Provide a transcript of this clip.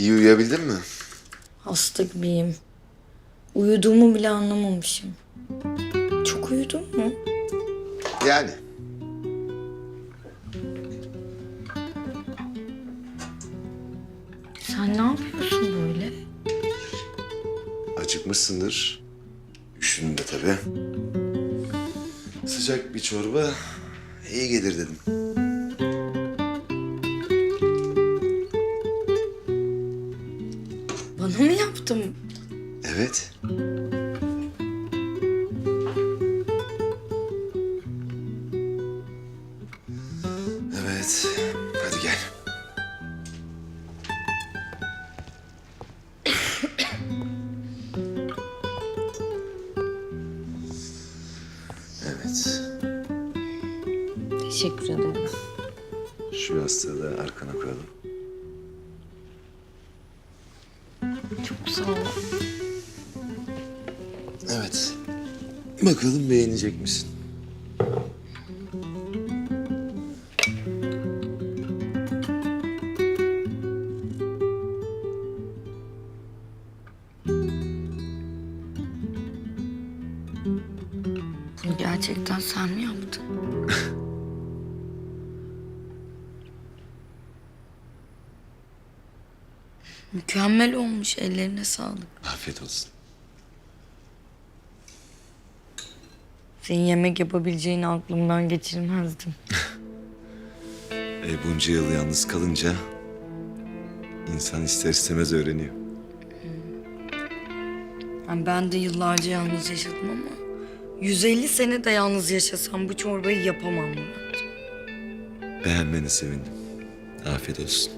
İyi uyuyabildin mi? Hasta gibiyim. Uyuduğumu bile anlamamışım. Çok uyudun mu? Yani. Sen ne yapıyorsun böyle? Acıkmışsındır. Üşüdün de tabii. Sıcak bir çorba iyi gelir dedim. Mı yaptın? Evet. Evet. Hadi gel. Evet. Teşekkür ederim. Şu da arkana koyalım. Evet. Bakalım beğenecek misin? Bunu gerçekten sen mi yaptın? Mükemmel olmuş. Ellerine sağlık. Afiyet olsun. Senin yemek yapabileceğini aklımdan geçirmezdim. E bunca yıl yalnız kalınca insan ister istemez öğreniyor. Yani ben de yıllarca yalnız yaşadım ama 150 sene de yalnız yaşasam bu çorbayı yapamam Murat. Beğenmeni sevindim. Afiyet olsun.